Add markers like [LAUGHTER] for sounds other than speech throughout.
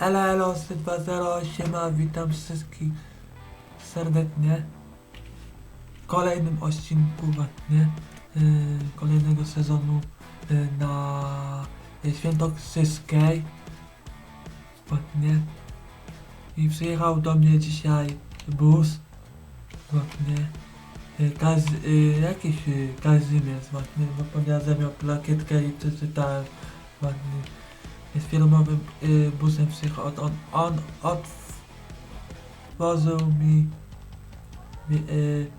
Elo, 208, a witam wszystkich serdecznie w kolejnym odcinku właśnie yy, kolejnego sezonu yy, na Świętokrzyskiej właśnie. I przyjechał do mnie dzisiaj bus właśnie. Yy, Kaz, yy, jakiś yy, Kazimierz właśnie, bo ponieważ miał plakietkę i przeczytałem właśnie jest firmowym y, busem przyjechał. On, on, on otworzył mi, mi y,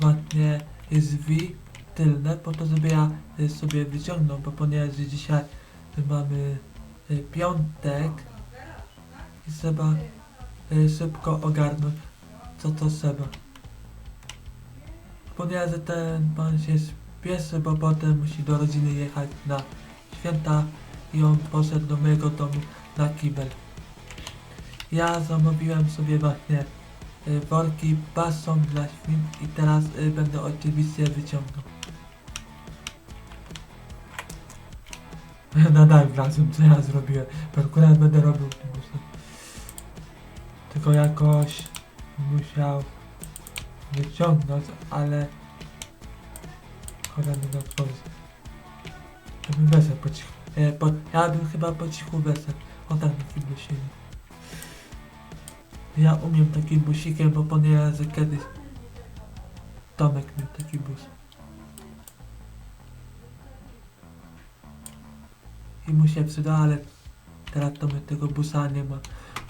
właśnie drzwi tylne po to, żeby ja y, sobie wyciągnął, bo ponieważ dzisiaj mamy y, piątek i trzeba y, szybko ogarnąć co to trzeba. Ponieważ ten pan się spieszy, bo potem musi do rodziny jechać na święta i on poszedł do mojego domu na kibel. Ja zamówiłem sobie właśnie y, worki pasą dla świn i teraz y, będę oczywiście wyciągnął. [LAUGHS] Nadal wlazłem, co ja zrobiłem. Akurat będę robił. Tylko jakoś musiał wyciągnąć, ale cholera nie otworzyć. Ja bym wesel po cichu. E, po, ja bym chyba po cichu wesel. O tak tym busili. Ja umiem takim busikiem, bo ponieważ kiedyś Tomek miał taki bus. I mu się przyda, ale teraz Tomek tego busa nie ma,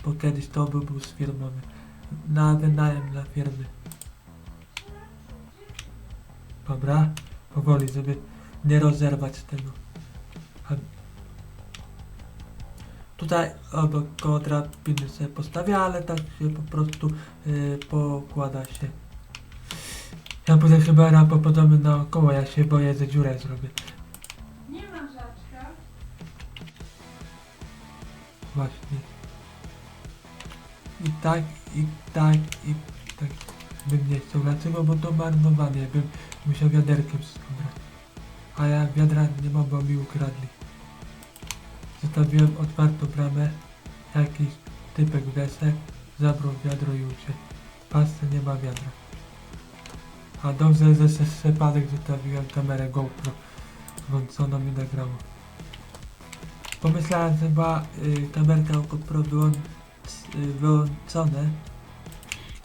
bo kiedyś to był bus firmowy. Na wynajem dla firmy. Dobra, powoli, żeby nie rozerwać tego. Tutaj obok koło drabiny sobie postawię, ale tak się po prostu yy, pokłada się. Ja potem chyba rapopodobny naokoło, ja się boję, że dziurę zrobię. Nie ma żaczka. Właśnie. I tak, i tak, i tak bym nie chciał. Dlaczego? Bo to marnowanie. Bym musiał wiaderkiem wszystko brać. A ja wiadra nie mam, bo mi ukradli. Zostawiłem otwartą bramę. Jakiś typek desek. Zabrał wiadro i uciekł. Pasce nie ma wiadra. A dobrze, że ze przypadek zostawiłem kamerę GoPro. Włączono mi nagrało. Pomyślałem, że ma y, kamerka GoPro wyłąc, y, wyłączone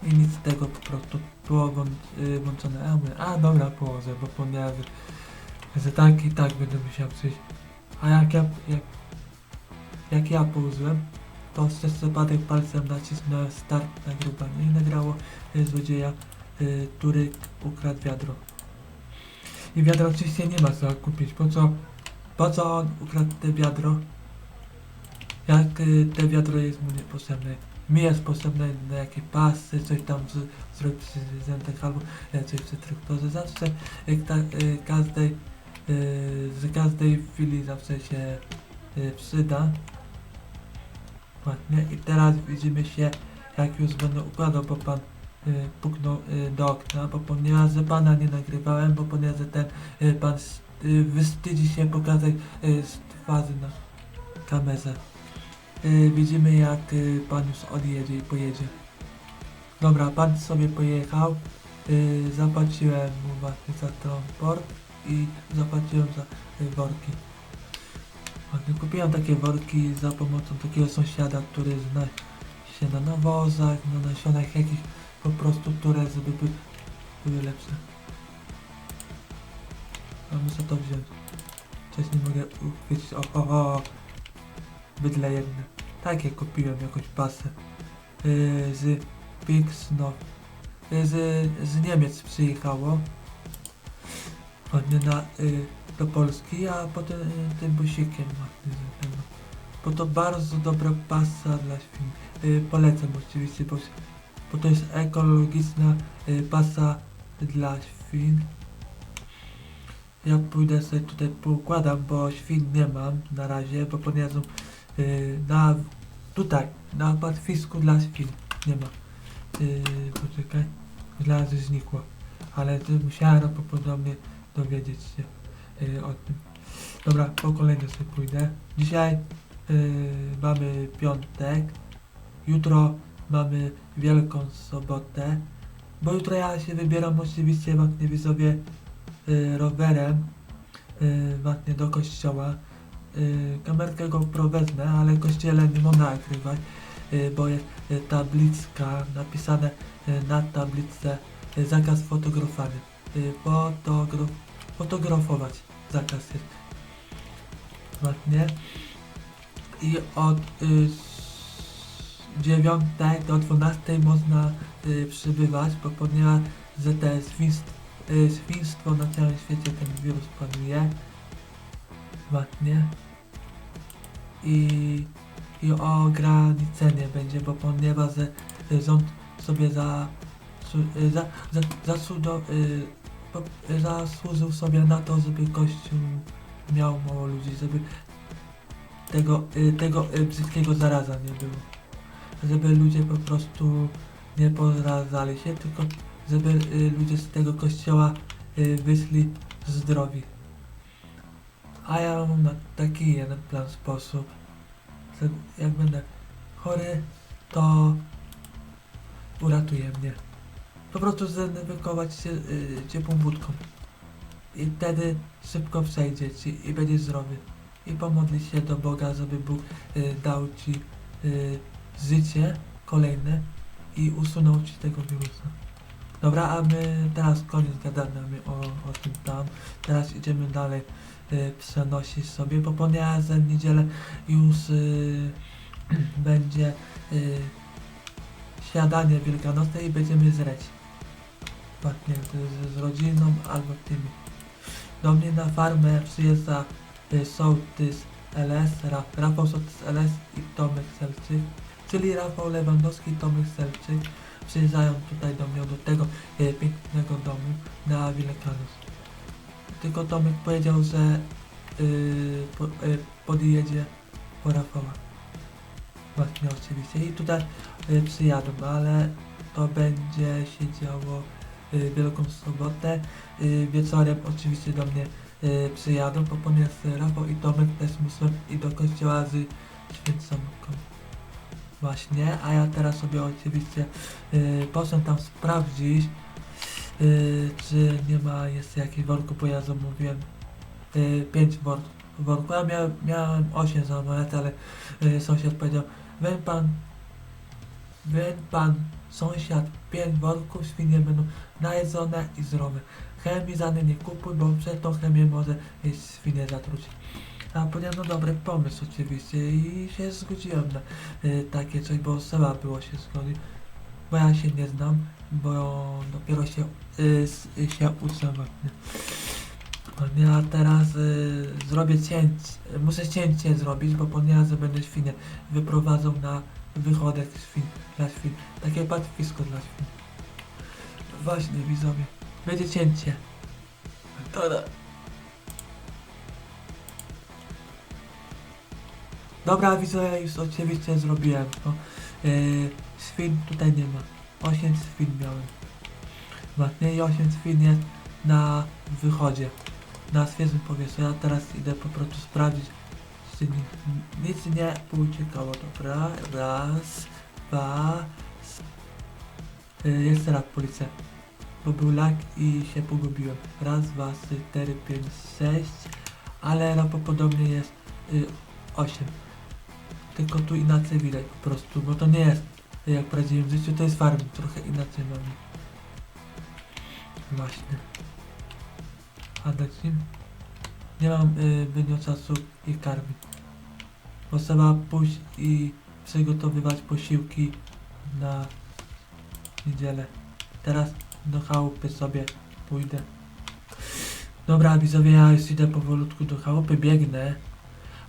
i nic z tego po prostu było y, włączone. A, mówię, a dobra, położę, bo ponieważ że tak i tak będę musiał przyjść. A jak ja, jak, jak ja położyłem, to przez przypadek palcem nacisnąłem start nagrywania i nagrało y, złodzieja, y, który ukradł wiadro. I wiadro oczywiście nie ma co kupić, po co, po co on ukradł te wiadro? Jak y, te wiadro jest mu niepotrzebne. Mi jest potrzebne na jakie pasy, coś tam z, zrobić z prezentem albo e, coś w traktorze. Zawsze y, ta, każdej, z każdej chwili zawsze się przyda. Ładnie. I teraz widzimy się, jak już będę układał, bo pan y, puknął y, do okna, bo ponieważ że pana nie nagrywałem, bo ponieważ ten y, pan y, wstydzi się pokazać y, z twarzy na kamerze. Y, widzimy jak y, pan już odjedzie i pojedzie. Dobra, pan sobie pojechał. Y, zapłaciłem mu właśnie za transport i zapłaciłem za y, worki. Ładnie, kupiłem takie worki za pomocą takiego sąsiada, który zna się na nawozach, na nasionach jakichś po prostu, które żeby by, były lepsze. A muszę to wziąć. Coś nie mogę uchwycić. O, o, o. Bydle jedne. Takie kupiłem jakąś pasę. Yy, z Pixno. Yy, z, z Niemiec przyjechało. Ładnie na, yy, do Polski, a potem tym busikiem. Bo to bardzo dobra pasa dla świn. Yy, polecam oczywiście, bo, bo to jest ekologiczna yy, pasa dla świn. Ja pójdę sobie tutaj poukładam, bo świn nie mam na razie, bo ponieważ yy, na tutaj, na pastwisku dla świn nie ma. Poczekaj, dla znikło. Ale to musiałem prawdopodobnie dowiedzieć się yy, o tym. Dobra, po kolejne sobie pójdę. Dzisiaj y, mamy piątek, jutro mamy Wielką Sobotę, bo jutro ja się wybieram oczywiście właśnie widzowie y, rowerem y, właśnie do kościoła. Y, kamerkę GoPro wezmę, ale kościele nie można nagrywać, y, bo jest y, tabliczka napisane y, na tabliczce y, zakaz fotografowania. Y, fotograf, fotografować zakaz jest. Właśnie. I od y, 9 do 12 można y, przybywać, bo ponieważ że te świństwo, y, świństwo na całym świecie ten wirus panuje. Właśnie. I, I ograniczenie będzie, bo ponieważ że, y, rząd sobie za, y, za, za, y, po, y, zasłużył sobie na to, żeby kościół miał mało ludzi, żeby tego, y, tego brzydkiego zaraza nie było. Żeby ludzie po prostu nie porazali się, tylko żeby y, ludzie z tego kościoła y, wyszli zdrowi. A ja mam taki jeden plan sposób, że jak będę chory, to uratuje mnie. Po prostu zdenerwować się y, ciepłą wódką. I wtedy szybko przejdzie ci i będziesz zdrowy. I pomodlić się do Boga, żeby Bóg y, dał ci y, życie kolejne i usunął ci tego wirusa. Dobra, a my teraz koniec gadania o, o tym tam. Teraz idziemy dalej y, przenosić sobie, bo ponieważ za niedzielę już y, [CLEARS THROAT] będzie y, śniadanie wielkanocne i będziemy zreć. Z, z rodziną albo tymi. Do mnie na farmę przyjeżdża y, sołtys LS, Ra, Rafał Sołtys LS i Tomek Selczyk, czyli Rafał Lewandowski i Tomek Selczyk przyjeżdżają tutaj do mnie, do tego y, pięknego domu na Wielkanoc. Tylko Tomek powiedział, że y, po, y, podjedzie po Rafała. Właśnie oczywiście i tutaj y, przyjadą, ale to będzie się działo Wielką Sobotę. Y, wieczorem oczywiście do mnie y, przyjadą, ponieważ Rafał i Tomek też muszą i do kościoła z święconką. Właśnie, a ja teraz sobie oczywiście y, poszedłem tam sprawdzić, y, czy nie ma jeszcze jakichś worków, bo ja zamówiłem y, 5 wor worków. Ja miałem, miałem 8 zamawiać, ale y, sąsiad powiedział, weź pan, weź pan sąsiad 5 worków, świnie będą najedzone i zdrowe. Chemizany nie kupuj, bo przez tą chemię może jeść świnie zatruć. A powiedziałem, no dobry pomysł oczywiście i się zgodziłem na y, takie coś, bo trzeba było się zgodzić, bo ja się nie znam, bo dopiero się, y, się uczę. Ja teraz y, zrobię cięć, muszę cięcie zrobić, bo ponieważ będę świnie wyprowadzał na wychodek świn, dla świn, takie pastwisko dla świn. Właśnie widzowie, będzie cięcie. Dobra. Dobra, widzowie, już oczywiście zrobiłem to. Yy, świn tutaj nie ma. 8 świn miałem. Właśnie i 8 świn jest na wychodzie. Na świeżym powietrzu. Ja teraz idę po prostu sprawdzić, czy nic, nie pouciekało. Dobra, raz, dwa, yy, jeszcze raz policja. Bo był lag i się pogubiłem. Raz, dwa, trzy, cztery, pięć, sześć, ale prawdopodobnie jest y, 8. Tylko tu inaczej widać po prostu, bo to nie jest jak w prawdziwym życiu, to jest farming, trochę inaczej mamy. Właśnie. A dać? Nie mam y, zbytnio czasu ich karmić. Bo trzeba pójść i przygotowywać posiłki na niedzielę. Teraz do chałupy sobie pójdę. Dobra, widzowie, ja już idę powolutku do chałupy, biegnę.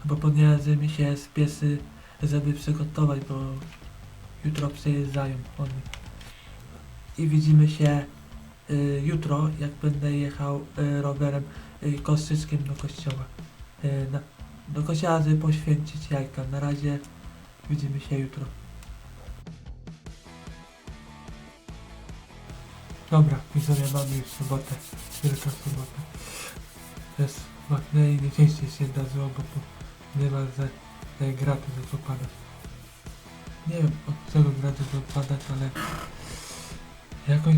Bo ponieważ mi się spieszy, żeby przygotować, bo jutro przyjeżdżają oni. I widzimy się y, jutro, jak będę jechał y, rowerem y, koszyckiem do kościoła. Y, na, do kościoła, żeby poświęcić jajka. Na razie widzimy się jutro. Dobra, widzowie, mamy już sobotę. Wielka sobota. Jest ładne i się zdarzyło, bo ponieważ że e, graty zaczął padać. Nie wiem od czego graty zaczął padać, ale jakoś,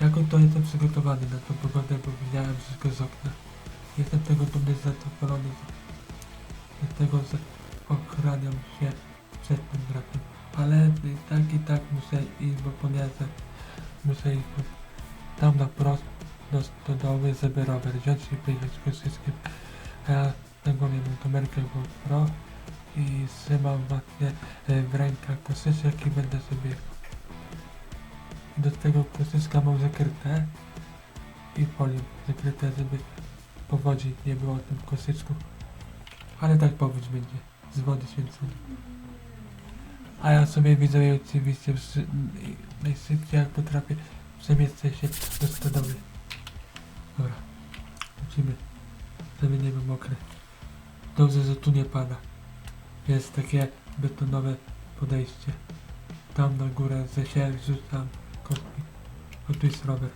jakoś to jestem przygotowany na tą pogodę, bo widziałem wszystko z okna. Jestem tego dumny, zadowolony, z tego, że ochraniam się przed tym gratem. Ale i tak i tak muszę iść, bo ponieważ muszę iść tam na prost do stodoły, żeby rower wziąć i wyjechać z wszystkim. A ja na głowie mam kamerkę GoPro i trzymam właśnie e, w rękach kosyczek i będę sobie do tego kosyczka mam zakryte i folią zakryte, żeby powodzi nie było w tym kosyczku. Ale tak powódź będzie z wody święconej. A ja sobie widzę oczywiście najszybciej jak potrafię przemieszczę się do stodoły. Dobra, lecimy, był mokry. Dobrze, że tu nie pada. Jest takie betonowe podejście. Tam na górę ze się rzucam O tu jest rower.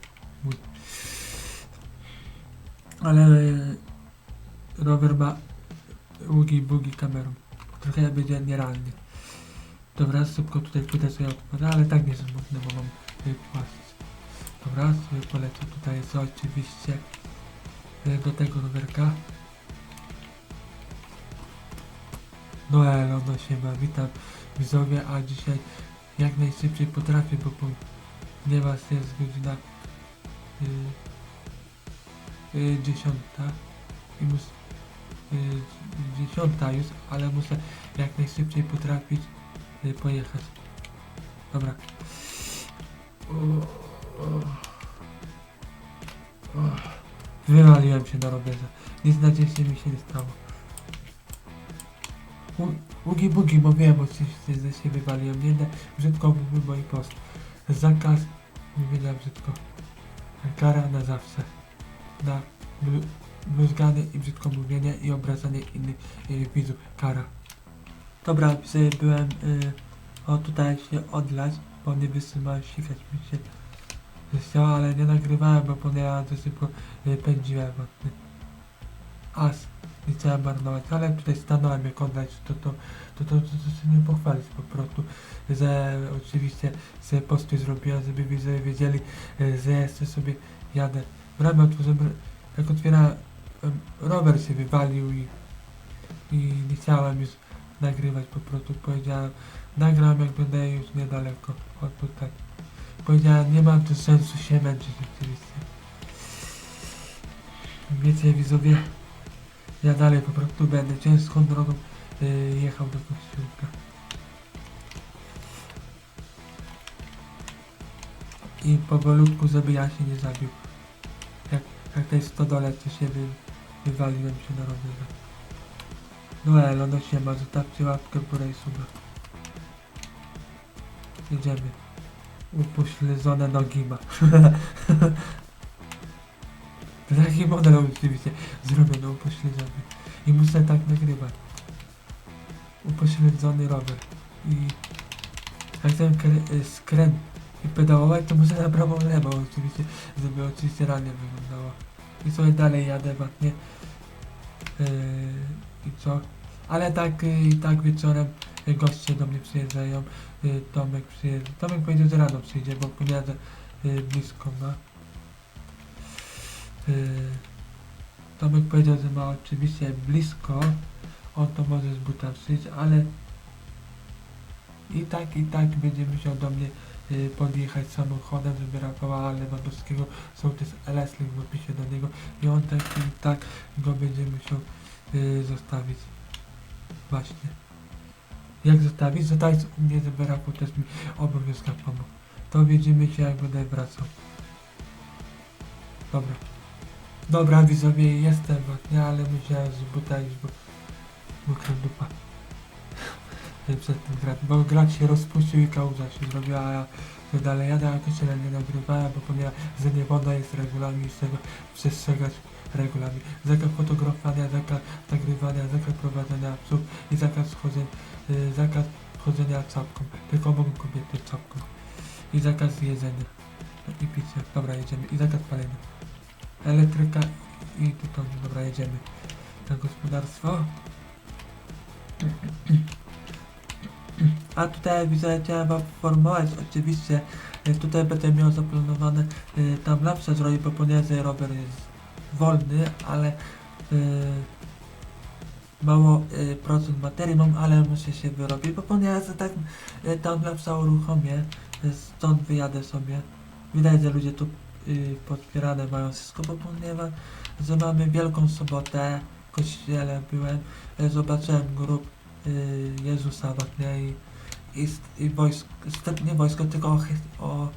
Mój. Ale rower ma ługi bugi kamerą. Trochę będzie nierealnie. Dobra, szybko tutaj płytę sobie odpada, ale tak nie smutne, bo mam y, płaszcz. Dobra, sobie polecę tutaj jest oczywiście y, do tego rowerka. No elo, no siema, witam widzowie, a dzisiaj jak najszybciej potrafię, bo ponieważ jest godzina y, y, dziesiąta i mus, y, dziesiąta już, ale muszę jak najszybciej potrafić y, pojechać. Dobra. Wywaliłem się na rowerze. Nic na dzień mi się nie stało. Ugi bugi, bo wiem, że się wywaliłem. Nie, nie, brzydko mówił mój post. Zakaz mówienia brzydko. Kara na zawsze. Na blu- bluzganie i brzydko mówienie i obrażanie innych y, widzów. Kara. Dobra, byłem y, o tutaj się odlać, bo nie wytrzymałem sikać mi się ale nie nagrywałem, bo ponieważ szybko y, pędziłem. As, nie chciałem marnować, ale tutaj stanąłem jak oddać, to to, to, to, to, to nie pochwalić po prostu, że oczywiście sobie posty zrobiłem, żeby widzowie wiedzieli, że jeszcze sobie jadę. Bramę otworzyłem, jak otwierałem, em, rower się wywalił i, i nie chciałem już nagrywać, po prostu powiedziałem, nagram jak będę już niedaleko od tutaj. Powiedziałem, nie ma tu sensu się męczyć oczywiście. Wiecie widzowie, ja dalej po prostu będę ciężką drogą y, jechał do kościółka. I powolutku, żeby ja się nie zabił. Jak, jak tej stodole, co się wy, wywaliłem się na rowerze. No elo, no siema, zostawcie łapkę w górę i suba. Jedziemy. Upośledzone nogi ma. [LAUGHS] Taki model oczywiście zrobiony upośledzony. I muszę tak nagrywać. Upośledzony rower. I jak ten y, skręt i pedałować, to muszę na prawą lewo oczywiście, żeby oczywiście realnie wyglądało. I sobie dalej jadę właśnie. Yy, I co? Ale tak y, i tak wieczorem goście do mnie przyjeżdżają. Y, Tomek przyjeżdża. Tomek powiedział, że rano przyjdzie, bo ponieważ y, blisko ma. Y, Tomek powiedział, że ma oczywiście blisko. On to może z buta przyjść, ale i tak, i tak będzie musiał do mnie y, podjechać samochodem, żeby Rafała Lewandowskiego, sołtys Leslie w opisie do niego i on tak i tak go będzie musiał y, zostawić. Właśnie. Jak zostawić? Zostawić u mnie, żeby Rafał też mi obowiązkach pomógł. To widzimy się jak będę wracał. Dobra. Dobra widzowie, jestem właśnie, ale musiałem z buta iść, bo mokra dupa. [LAUGHS] Przed tym grać, bo grać się rozpuścił i kałuża się zrobiła, a ja sobie dalej jadę, a tyle nie nagrywałem, bo ponieważ że nie woda jest regulamin z tego przestrzegać regulamin. Zakaz fotografowania, zakaz nagrywania, zakaz prowadzenia psów i zakaz chodzenia, y, zakaz chodzenia czapką. Tylko mogą kobiety czapką. I zakaz jedzenia. No I picia. Dobra, jedziemy. I zakaz palenia. Elektryka i tytoniu. Dobra, jedziemy. Na gospodarstwo. A tutaj widzę, chciałem wam informować, oczywiście, e, tutaj będę miał zaplanowane e, tam lapsa zrobić, bo ponieważ rower jest wolny, ale e, mało e, procent materii mam, ale muszę się wyrobić, bo ponieważ tak e, tam lapsa uruchomię, stąd wyjadę sobie. Widać, że ludzie tu y, podpierane mają wszystko, bo ponieważ że mamy Wielką Sobotę, w kościele byłem, e, zobaczyłem grób y, Jezusa właśnie i, i, i wojsko, nie wojsko, tylko o,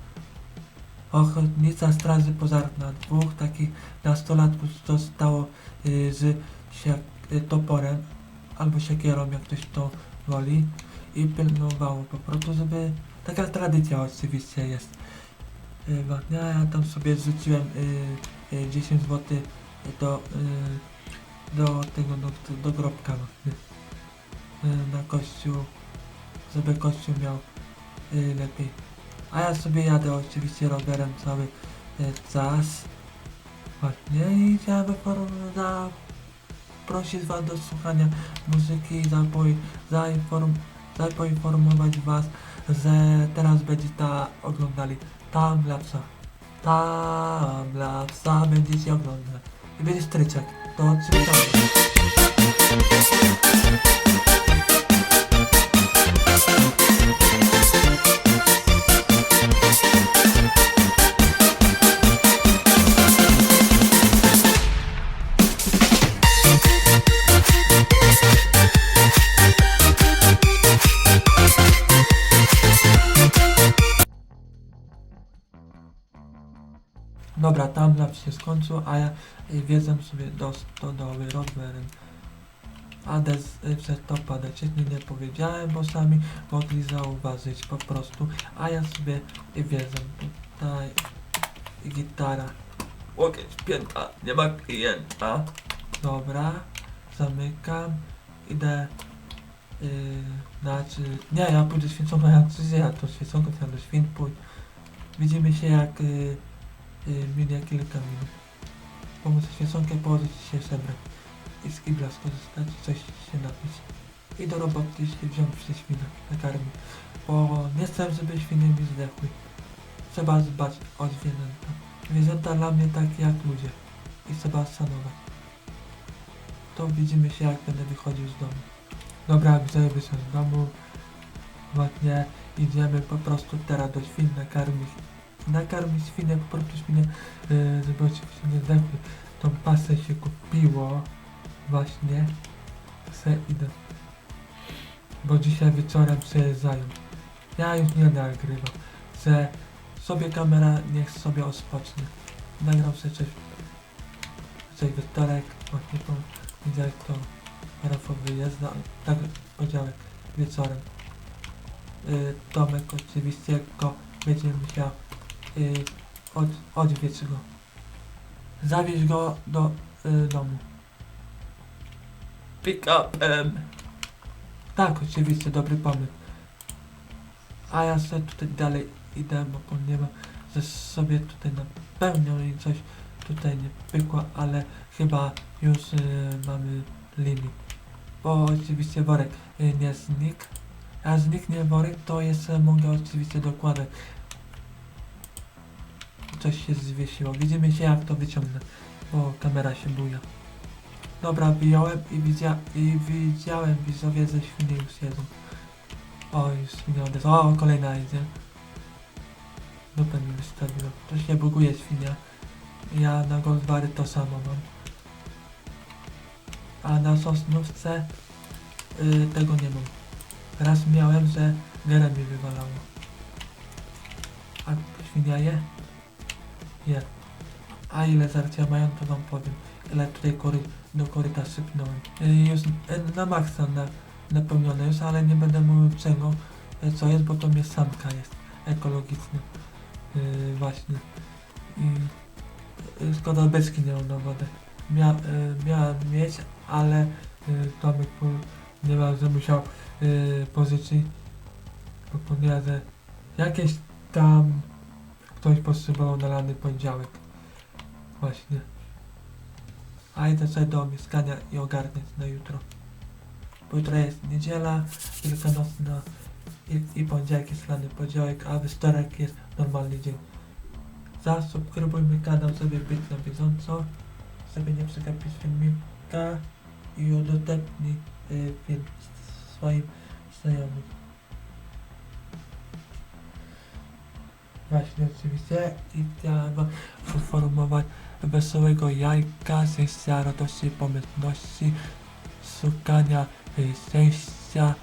ochotnicza straży pożarna. Dwóch takich nastolatków zostało y, z siak, y, toporem albo siekierą, jak ktoś to woli i pilnowało po prostu, żeby taka tradycja oczywiście jest. Właśnie, a ja tam sobie zrzuciłem y, 10 zł do, y, do tego, do, do grobka. Y, na kościół, żeby kościół miał y, lepiej. A ja sobie jadę oczywiście rowerem cały czas. Właśnie i chciałem wyfor- zaprosić was do słuchania muzyki i zainform, poinformować was, że teraz będzie ta oglądali tam lapsa. Tam lapsa będziecie oglądać. I będzie stryczek. To oczywiście. Dobra, tam się skończył, a ja y, wjeżdżam sobie do stodoły rowerem. Ades y, przez to padać, nie, powiedziałem, bo sami mogli zauważyć po prostu, a ja sobie y, wjeżdżam tutaj gitara. Łokieć pięta, nie ma klienta. Dobra, zamykam, idę yy, znaczy, nie, ja pójdę święconką, ja, ja to święconką, ja do święt pójdę. Widzimy się jak yy, yy, minie kilka minut. Bo muszę świeconkę położyć się zebrać. I z kibla skorzystać, coś się napić. I do roboty się wziąć przy świnach, nakarmić. Bo nie chcę, żeby świnie mi zdechły. Trzeba dbać o zwierzęta. Zwierzęta dla mnie takie jak ludzie. I trzeba szanować. To widzimy się jak będę wychodził z domu. Dobra, widzę, wyszedł z domu. Ładnie idziemy po prostu teraz do świn nakarmić nakarmić świnie, po prostu świnie, yy, żeby oczywiście nie zdechły. Tą pasę się kupiło właśnie. Se idę. Bo dzisiaj wieczorem się zają. Ja już nie nagrywam. Se sobie kamera niech sobie ospocznie. Nagrał sobie coś. Coś we wtorek, właśnie widzę jak to Rafał wyjeżdża. Tak podziałek wieczorem. Yy, Tomek oczywiście go będzie musiał y, od, odwiedź go. Zawieź go do y, domu. Pick upem. Tak, oczywiście, dobry pomysł. A ja sobie tutaj dalej idę, bo ponieważ że sobie tutaj napełnią i coś tutaj nie pykło, ale chyba już y, mamy limit. Bo oczywiście worek y, nie znikł. A zniknie worek, to jeszcze mogę oczywiście dokładać coś się zwiesiło. Widzimy się jak to wyciągnę, bo kamera się buja. Dobra, wyjąłem i, widzia i widziałem widzowie ze świnie już jedzą. O, już świnia. O, kolejna idzie. Dupę mi wystawiło. To się buguje świnia. Ja na Goldbary to samo mam. A na Sosnówce y, tego nie mam. Raz miałem, że gerę mi wywalało. A świnia je? Je. A ile żarcia mają, to wam powiem. Ile tutaj kory, do koryta sypnąłem. Y, Już y, na maksa na, napełnione już, ale nie będę mówił czego, y, co jest, bo to mnie samka jest. Ekologiczny. Yy, właśnie. I szkoda beczki nie mam na wodę. Mia, y, miałem mieć, ale y, Tomek po, nie ma, że musiał y, pożyczyć. Bo ponieważ jakieś tam ktoś potrzebował na lany poniedziałek. Właśnie. A idę sobie do mieszkania i ogarniać na jutro. bo jutro jest niedziela, wielkanocna i, i poniedziałek jest rany poniedziałek, a we wtorek jest normalny dzień. Zasubskrybujmy kanał, żeby być na bieżąco, żeby nie przegapić filmika i udostępnij y, film swoim znajomym. Właśnie oczywiście i chciałem wam poinformować wesołego jajka, szczęścia, radości, pomyślności, szukania y, szczęścia.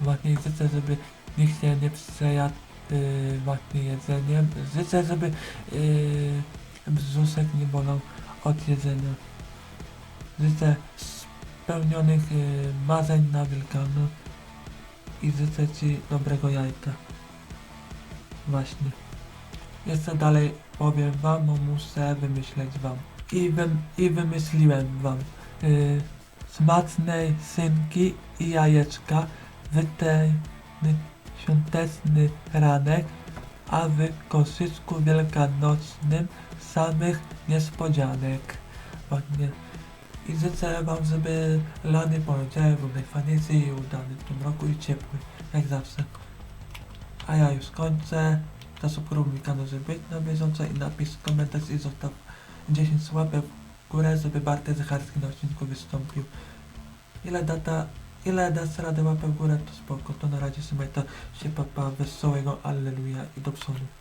Właśnie życzę, żeby nikt się nie przejadł y, właśnie jedzeniem. Życzę, żeby y, brzuszek nie bolał od jedzenia. Życzę spełnionych y, marzeń na Wielkanoc i życzę Ci dobrego jajka. Właśnie. Jeszcze dalej powiem wam, bo muszę wymyśleć wam. I, wym, i wymyśliłem wam y, smacznej synki i jajeczka w ten świąteczny ranek, a w koszyczku wielkanocnym samych niespodzianek. Ładnie. I życzę wam, żeby lany poniedziałek był najfajniejszy i udany w tym roku i ciepły, jak zawsze. A ja już kończę. Zasubskrybuj kanał, żeby być na bieżąco i napisz komentarz i zostaw 10 łapek w górę, żeby Bartek Zacharski na odcinku wystąpił. Ile data, ile dasz radę łapek w górę, to spoko. To na razie trzymaj to się papa, wesołego, alleluja i do przodu.